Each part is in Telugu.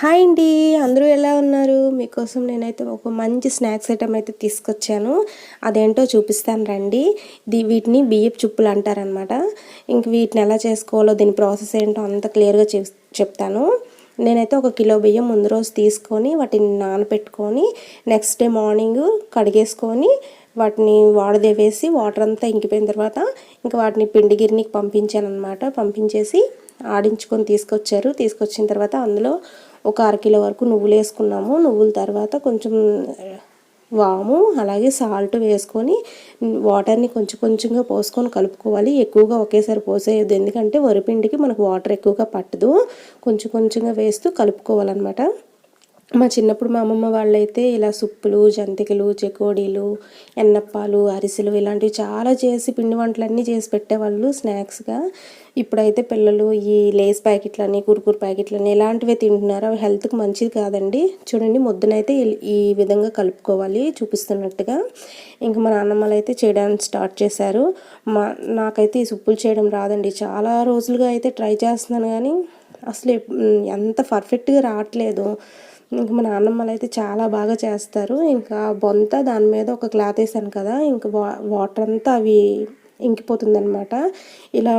హాయ్ అండి. అందరూ ఎలా ఉన్నారు? మీకోసం నేనైతే ఒక మంచి స్నాక్స్ ఐటమ్ అయితే తీసుకొచ్చాను. అదేంటో చూపిస్తాను రండి. దీ వీటిని బియ్యపు చుప్పులు అంటారనమాట ఇంక వీటిని ఎలా చేసుకోవాలో దీని ప్రాసెస్ ఏంటో అంత క్లియర్గా చెప్తాను. నేనైతే ఒక కిలో బియ్యం ముందు రోజు తీసుకొని వాటిని నానబెట్టుకొని నెక్స్ట్ డే మార్నింగ్ కడిగేసుకొని వాటిని వాడదేవేసి వాటర్ అంతా ఇంకిపోయిన తర్వాత ఇంకా వాటిని పిండిగిరినికి పంపించాను అనమాట పంపించేసి ఆడించుకొని తీసుకొచ్చారు. తీసుకొచ్చిన తర్వాత అందులో ఒక అరకిలో వరకు నువ్వులు వేసుకున్నాము. నువ్వుల తర్వాత కొంచెం వాము అలాగే సాల్ట్ వేసుకొని వాటర్ని కొంచెం కొంచెంగా పోసుకొని కలుపుకోవాలి. ఎక్కువగా ఒకేసారి పోసేయద్దు. ఎందుకంటే వరిపిండికి మనకు వాటర్ ఎక్కువగా పట్టదు. కొంచెం కొంచెంగా వేస్తూ కలుపుకోవాలన్నమాట. మా చిన్నప్పుడు మా అమ్మమ్మ వాళ్ళైతే ఇలా సుప్పులు జంతికలు చెకోడీలు ఎన్నప్పాలు అరిసెలు ఇలాంటివి చాలా చేసి పిండి వంటలన్నీ చేసి పెట్టేవాళ్ళు స్నాక్స్గా. ఇప్పుడైతే పిల్లలు ఈ లేస్ ప్యాకెట్లని కురుకురు ప్యాకెట్లని ఇలాంటివే తింటున్నారు. అవి హెల్త్కి మంచిది కాదండి. చూడండి ముద్దనైతే ఈ విధంగా కలుపుకోవాలి చూపిస్తున్నట్టుగా. ఇంకా మా నాన్నమ్మలు అయితే చేయడానికి స్టార్ట్ చేశారు. మా నాకైతే ఈ సుప్పులు చేయడం రాదండి. చాలా రోజులుగా అయితే ట్రై చేస్తున్నాను కానీ అసలు ఎంత పర్ఫెక్ట్గా రావట్లేదు. ఇంక మా నాన్నమ్మలు అయితే చాలా బాగా చేస్తారు. ఇంకా బొంత దాని మీద ఒక క్లాత్ వేసాను కదా ఇంకా వా వాటర్ అంతా అవి ఇంకిపోతుందనమాట ఇలా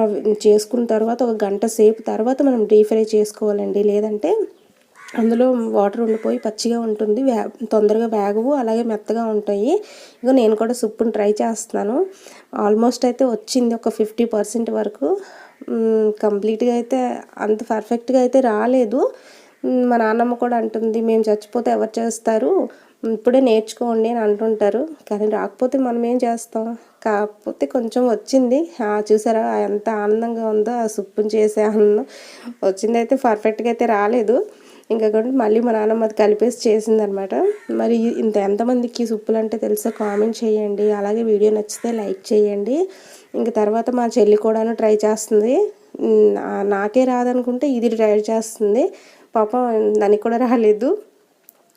చేసుకున్న తర్వాత ఒక గంట సేపు తర్వాత మనం డీప్ ఫ్రై చేసుకోవాలండి. లేదంటే అందులో వాటర్ ఉండిపోయి పచ్చిగా ఉంటుంది వే తొందరగా వేగవు అలాగే మెత్తగా ఉంటాయి. ఇక నేను కూడా సుప్పుని ట్రై చేస్తున్నాను. ఆల్మోస్ట్ అయితే వచ్చింది ఒక ఫిఫ్టీ పర్సెంట్ వరకు. కంప్లీట్గా అయితే అంత పర్ఫెక్ట్గా అయితే రాలేదు. మా నాన్నమ్మ కూడా అంటుంది మేము చచ్చిపోతే ఎవరు చేస్తారు? ఇప్పుడే నేర్చుకోండి అని అంటుంటారు. కానీ రాకపోతే మనం ఏం చేస్తాం? కాకపోతే కొంచెం వచ్చింది. చూసారా ఎంత ఆనందంగా ఉందో ఆ సుప్పుని చేసే ఆనందం. వచ్చింది అయితే పర్ఫెక్ట్గా అయితే రాలేదు. ఇంకా మళ్ళీ మా నాన్నమ్మ అది కలిపేసి చేసిందనమాట. మరి ఇంత ఎంతమందికి సుప్పులు అంటే తెలుసో కామెంట్ చేయండి. అలాగే వీడియో నచ్చితే లైక్ చేయండి. ఇంకా తర్వాత మా చెల్లి కూడాను ట్రై చేస్తుంది. నాకే రాదనుకుంటే ఇది ట్రై చేస్తుంది. పాపం దానికి కూడా రాలేదు.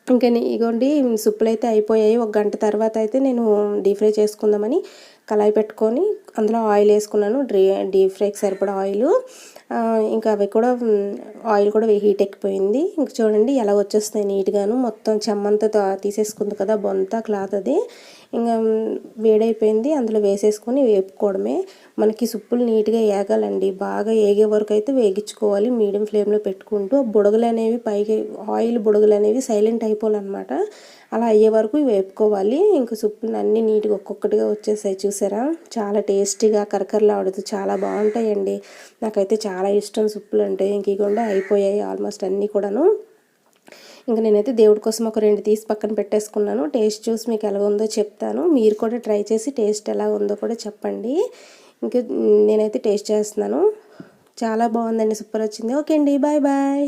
ఇంకా ఇగోండి సుప్పులు అయితే అయిపోయాయి. ఒక గంట తర్వాత అయితే నేను డీప్ ఫ్రై చేసుకుందామని కళాయి పెట్టుకొని అందులో ఆయిల్ వేసుకున్నాను. డ్రీ డీప్ ఫ్రైకి సరిపడా ఆయిల్. ఇంకా అవి కూడా ఆయిల్ కూడా హీట్ ఎక్కిపోయింది. ఇంక చూడండి ఎలా వచ్చేస్తాయి నీట్గాను. మొత్తం చెమ్మంతా తీసేసుకుంది కదా బొంత క్లాత్ అది. ఇంకా వేడైపోయింది. అందులో వేసేసుకొని వేపుకోవడమే. మనకి సుప్పులు నీట్గా ఏగాలండి. బాగా ఏగే వరకు అయితే వేగించుకోవాలి. మీడియం ఫ్లేమ్లో పెట్టుకుంటూ. బుడగలు అనేవి పైకి ఆయిల్ బుడగలు అనేవి సైలెంట్ అయిపోవాలన్నమాట. అలా అయ్యే వరకు వేపుకోవాలి. ఇంకా సుప్పులు అన్నీ నీట్గా ఒక్కొక్కటిగా వచ్చేసాయి చూసారా? చాలా టేస్టీగా కరకరలాడుతూ చాలా బాగుంటాయండి. నాకైతే చాలా ఇష్టం సుప్పులు అంటే. ఇంక ఇకుండా అయిపోయాయి ఆల్మోస్ట్ అన్నీ కూడాను. ఇంకా నేనైతే దేవుడి కోసం ఒక రెండు తీసి పక్కన పెట్టేసుకున్నాను. టేస్ట్ చూసి మీకు ఎలా ఉందో చెప్తాను. మీరు కూడా ట్రై చేసి టేస్ట్ ఎలా ఉందో కూడా చెప్పండి. ఇంకా నేనైతే టేస్ట్ చేస్తున్నాను. చాలా బాగుందండి సూపర్ వచ్చింది. ఓకే అండి. Bye bye.